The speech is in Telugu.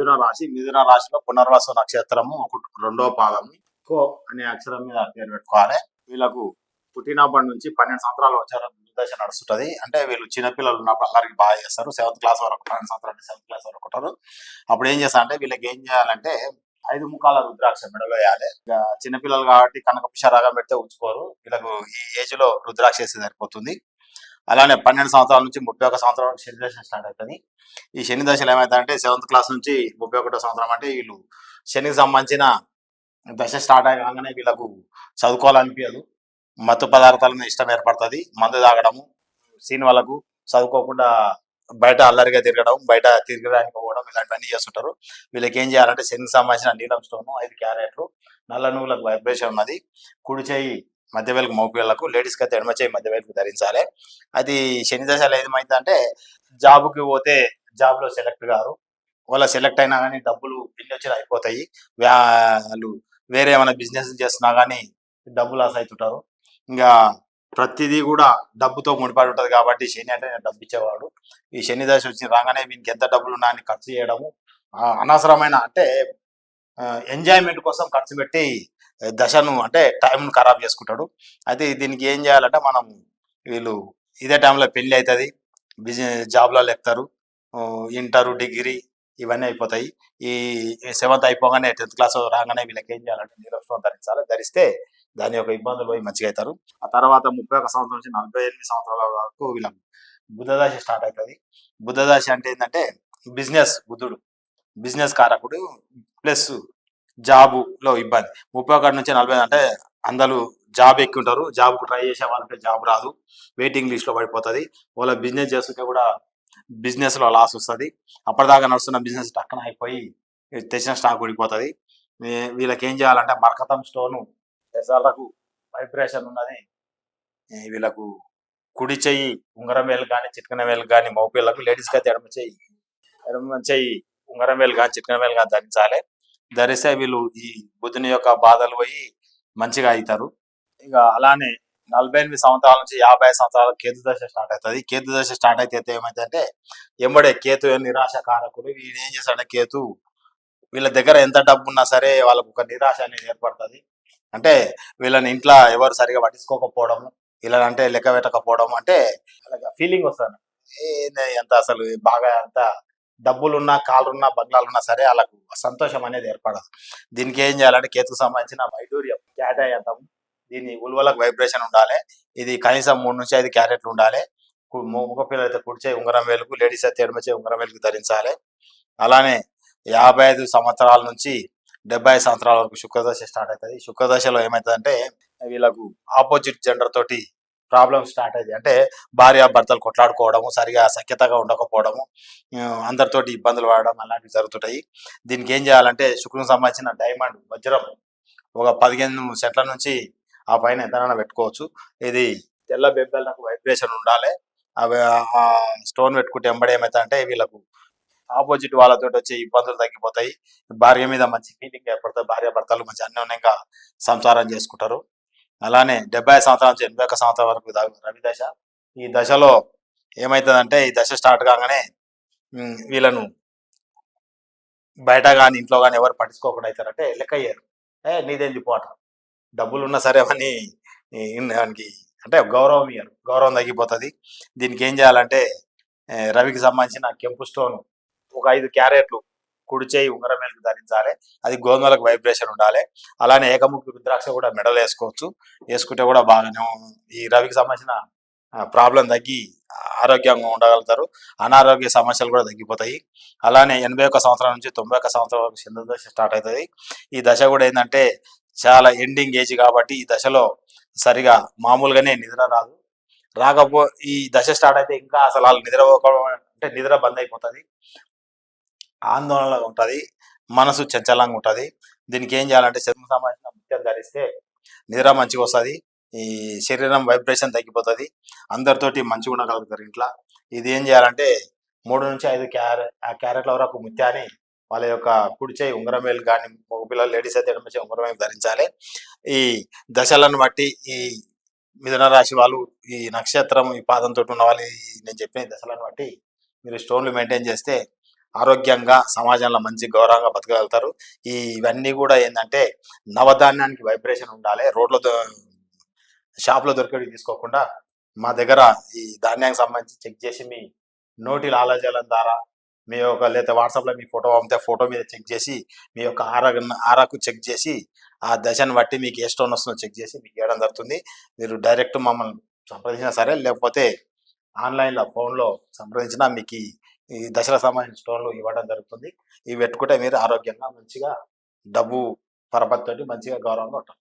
మిథున రాశి మిథున రాశిలో పునర్వాస నక్షత్రము ఒక రెండో పాదం కో అనే అక్షరం మీద పేరు పెట్టుకోవాలి. వీళ్ళకు పుట్టినప్పటి నుంచి పన్నెండు సంవత్సరాలు వచ్చారు దశ నడుస్తుంటది. అంటే వీళ్ళు చిన్నపిల్లలు ఉన్నప్పుడు అందరికి బాగా చేస్తారు. సెవెంత్ క్లాస్ వరకు పన్నెండు సంవత్సరాలు సెవెంత్ క్లాస్ వరకు ఉంటారు. అప్పుడు ఏం చేస్తా అంటే వీళ్ళకి ఏం చేయాలంటే ఐదు ముఖాల రుద్రాక్ష మెడలో వేయాలి. చిన్నపిల్లలు కాబట్టి కనకపుష రాగం పెడితే ఉంచుకోరు. వీళ్ళకు ఈ ఏజ్లో రుద్రాక్ష వేస్తే సరిపోతుంది. అలానే పన్నెండు సంవత్సరాల నుంచి ముప్పై ఒక సంవత్సరం శని దశ స్టార్ట్ అవుతుంది. ఈ శని దశలు ఏమవుతాయంటే సెవెంత్ క్లాస్ నుంచి ముప్పై ఒకటో సంవత్సరం అంటే వీళ్ళు శనికి సంబంధించిన దశ స్టార్ట్ అయ్యగానే వీళ్ళకు చదువుకోవాలనిపించదు మత్తు పదార్థాలను ఇష్టం ఏర్పడుతుంది. మందు తాగడము సీన్ వాళ్ళకు చదువుకోకుండా బయట అల్లరిగా తిరగడం బయట తిరగడానికి పోవడం ఇలాంటివన్నీ చేస్తుంటారు. వీళ్ళకి ఏం చేయాలంటే శనికి సంబంధించిన నీలం స్టోన్ ఐదు క్యారెట్లు నల్ల నువ్వులకు వైబ్రేషన్ ఉన్నది. కుడి చేయి మధ్య వేలకు మోపిళ్ళకు లేడీస్కి అయితే ఎడమ చేయి మధ్య వేలకు ధరించాలి. అది శని దశలో ఏమైందంటే జాబ్కి పోతే జాబ్లో సెలెక్ట్ గారు వాళ్ళ సెలెక్ట్ అయినా కానీ డబ్బులు బిల్లు వచ్చి అయిపోతాయి. వ్యా- వాళ్ళు వేరే ఏమైనా బిజినెస్ చేస్తున్నా కానీ డబ్బు లాస్ అవుతుంటారు ఇంకా ప్రతిదీ కూడా డబ్బుతో ముడిపడి ఉంటుంది కాబట్టి శని అంటే నేను డబ్బు ఇచ్చేవాడు. ఈ శని దశ వచ్చిన రాగానే వీనికి ఎంత డబ్బులు ఉన్నా అని ఖర్చు చేయడము అనవసరమైన అంటే ఎంజాయ్మెంట్ కోసం ఖర్చు పెట్టి దశను అంటే టైంను ఖరాబ్ చేసుకుంటాడు. అయితే దీనికి ఏం చేయాలంటే మనం వీళ్ళు ఇదే టైంలో పెళ్ళి అవుతుంది. బిజినెస్ జాబ్లలో ఎక్కుతారు ఇంటర్ డిగ్రీ ఇవన్నీ అయిపోతాయి. ఈ సెవెంత్ అయిపోగానే టెన్త్ క్లాస్ రాగానే వీళ్ళకి ఏం చేయాలంటే నిరక్షణం ధరించాలి. ధరిస్తే దాని యొక్క ఇబ్బందులు పోయి మంచిగా అవుతారు. ఆ తర్వాత ముప్పై ఒక సంవత్సరం నుంచి నలభై ఎనిమిది సంవత్సరాల వరకు వీళ్ళకి బుధదశ స్టార్ట్ అవుతుంది. బుధదశ అంటే ఏంటంటే బిజినెస్ బుద్ధుడు బిజినెస్ కారకుడు ప్లస్ జాబులో ఇబ్బంది. ముప్పై ఒకటి నుంచి నలభై అంటే అందరూ జాబ్ ఎక్కి ఉంటారు జాబ్కు ట్రై చేసే వాళ్ళకి జాబ్ రాదు. వెయిటింగ్ లిస్ట్లో పడిపోతుంది. వాళ్ళ బిజినెస్ చేస్తుంటే కూడా బిజినెస్లో లాస్ వస్తుంది. అప్పటిదాకా నడుస్తున్న బిజినెస్ టక్కన అయిపోయి తెచ్చిన స్టాక్ ఊడిపోతుంది. వీళ్ళకి ఏం చేయాలంటే మరకతం స్టోను ఎసాలకు వైబ్రేషన్ ఉన్నది. వీళ్ళకు కుడి చెయ్యి ఉంగరం వేలు కానీ చిట్కన వేలు కానీ మౌపిళ్ళకు లేడీస్కి అయితే ఎడమ చెయ్యి ఎడమ చెయ్యి ఉంగరం వేలు కానీ చిట్కన వేలు కానీ ధరించాలి. ధరిస్తే వీళ్ళు ఈ బుద్ధుని యొక్క బాధలు పోయి మంచిగా అవుతారు. ఇక అలానే నలభై ఎనిమిది సంవత్సరాల నుంచి యాభై సంవత్సరాల కేతు దశ స్టార్ట్ అవుతుంది. కేతు దశ స్టార్ట్ అయితే ఏమైందంటే ఎంబడే కేతు నిరాశ కారకుడు వీడు ఏం చేస్తాడంటే కేతు వీళ్ళ దగ్గర ఎంత డబ్బు ఉన్నా సరే వాళ్ళకు ఒక నిరాశ అనేది ఏర్పడుతుంది. అంటే వీళ్ళని ఇంట్లో ఎవరు సరిగా పట్టించుకోకపోవడము వీళ్ళని అంటే లెక్క పెట్టకపోవడం అంటే ఫీలింగ్ వస్తుంది. ఏంది ఎంత అసలు బాగా అంత డబ్బులున్నా కాళ్ళున్నా బంగ్లాలున్నా సరే వాళ్ళకు సంతోషం అనేది ఏర్పడదు. దీనికి ఏం చేయాలంటే కేతుకు సంబంధించిన వైడూర్యం క్యాటాయ్ అంటాం దీని ఉల్వలకు వైబ్రేషన్ ఉండాలి. ఇది కనీసం మూడు నుంచి ఐదు క్యారెట్లు ఉండాలి. కు- పిల్లలు అయితే కుడిచే ఉంగరం వేలుకు లేడీస్ అయితే ఎడమచే ఉంగరం వేలుకు ధరించాలి. అలానే యాభై ఐదు సంవత్సరాల నుంచి డెబ్బై ఐదు సంవత్సరాల వరకు శుక్రదశ స్టార్ట్ అవుతుంది. శుక్రదశలో ఏమవుతుందంటే వీళ్ళకు ఆపోజిట్ జెండర్ తోటి ప్రాబ్లమ్ స్టార్ట్ అయింది అంటే భార్య భర్తలు కొట్లాడుకోవడము సరిగా సఖ్యతగా ఉండకపోవడము అందరితోటి ఇబ్బందులు పడడం అలాంటివి జరుగుతుంటాయి. దీనికి ఏం చేయాలంటే శుక్రం సంబంధించిన డైమండ్ వజ్రం ఒక పదిహేను సెట్ల నుంచి ఆ పైన ఎంతైనా పెట్టుకోవచ్చు. ఇది తెల్ల బెబ్బెలకు వైబ్రేషన్ ఉండాలి. అవి ఆ స్టోన్ పెట్టుకుంటే ఎంబడి ఏమవుతుందంటే వీళ్ళకు ఆపోజిట్ వాళ్ళతో వచ్చే ఇబ్బందులు తగ్గిపోతాయి. భార్య మీద మంచి ఫీలింగ్ ఏర్పడతాయి. భార్య భర్తలు మంచి అన్యోన్యంగా సంసారం చేసుకుంటారు. అలానే డెబ్బై సంవత్సరాల నుంచి ఎనభై ఒక సంవత్సరం వరకు రవి దశ. ఈ దశలో ఏమవుతుందంటే ఈ దశ స్టార్ట్ కాగానే వీళ్ళను బయట కానీ ఇంట్లో కానీ ఎవరు పట్టించుకోకుండా అవుతారంటే లెక్క అయ్యారు ఏ నీదేం పోట? డబ్బులు ఉన్నా సరే అని దానికి అంటే గౌరవం ఇయ్యరు గౌరవం తగ్గిపోతుంది. దీనికి ఏం చేయాలంటే రవికి సంబంధించిన కెంపు స్టోన్ ఒక ఐదు క్యారెట్లు కుడి చేయి ఉంగరమేలకు ధరించాలి. అది గోధుమలకు వైబ్రేషన్ ఉండాలి. అలానే ఏకముఖి రుద్రాక్ష కూడా మెడలు వేసుకోవచ్చు. వేసుకుంటే కూడా బాగానే ఈ రవికి సంబంధించిన ప్రాబ్లం తగ్గి ఆరోగ్యంగా ఉండగలుగుతారు. అనారోగ్య సమస్యలు కూడా తగ్గిపోతాయి. అలానే ఎనభై ఒక్క సంవత్సరం నుంచి తొంభై ఒక్క సంవత్సరం వరకు చిన్న దశ స్టార్ట్ అవుతుంది. ఈ దశ కూడా ఏంటంటే చాలా ఎండింగ్ ఏజ్ కాబట్టి ఈ దశలో సరిగా మామూలుగానే నిద్ర రాదు. రాకపో ఈ దశ స్టార్ట్ అయితే ఇంకా అసలు వాళ్ళు నిద్ర అంటే నిద్ర బంద్ అయిపోతుంది. ఆందోళనగా ఉంటుంది మనసు చంచలంగా ఉంటుంది. దీనికి ఏం చేయాలంటే చర్మ సంబంధించిన ముత్యం ధరిస్తే నిద్ర మంచిగా వస్తుంది ఈ శరీరం వైబ్రేషన్ తగ్గిపోతుంది అందరితోటి మంచిగా ఉండగలుగుతారు ఇంట్లో. ఇది ఏం చేయాలంటే మూడు నుంచి ఐదు క్యారెట్ ఆ క్యారెట్ల వరకు ముత్యాన్ని వాళ్ళ యొక్క కుడిచే ఉంగరం వేలు కానీ మగ పిల్లలు లేడీస్ అయితే ఎడమ చేయి ఉంగరం ధరించాలి. ఈ దశలను బట్టి ఈ మిథున రాశి వాళ్ళు ఈ నక్షత్రం ఈ పాదంతో ఉన్న వాళ్ళు నేను చెప్పిన దశలను బట్టి మీరు స్టోన్లు మెయింటైన్ చేస్తే ఆరోగ్యంగా సమాజంలో మంచి గౌరవంగా బతకగలుగుతారు. ఈ ఇవన్నీ కూడా ఏంటంటే నవధాన్యానికి వైబ్రేషన్ ఉండాలి. రోడ్లతో షాప్లో దొరికేవి తీసుకోకుండా మా దగ్గర ఈ ధాన్యానికి సంబంధించి చెక్ చేసి మీ నోటి లాలజలం ద్వారా మీ యొక్క లేదా వాట్సాప్లో మీ ఫోటో పంపితే ఫోటో మీద చెక్ చేసి మీ యొక్క ఆరా ఆరాకు చెక్ చేసి ఆ దశను బట్టి మీకు ఏ స్టోన్ వస్తుందో చెక్ చేసి మీకు ఇవ్వడం జరుగుతుంది. మీరు డైరెక్ట్ మమ్మల్ని సంప్రదించినా సరే లేకపోతే ఆన్లైన్లో ఫోన్లో సంప్రదించినా మీకు ఈ- దసరా సంబంధించిన స్టోన్లు ఇవ్వడం జరుగుతుంది. ఇవి పెట్టుకుంటే మీరు ఆరోగ్యంగా మంచిగా డబ్బు పరపతితోటి మంచిగా గౌరవంగా ఉంటారు.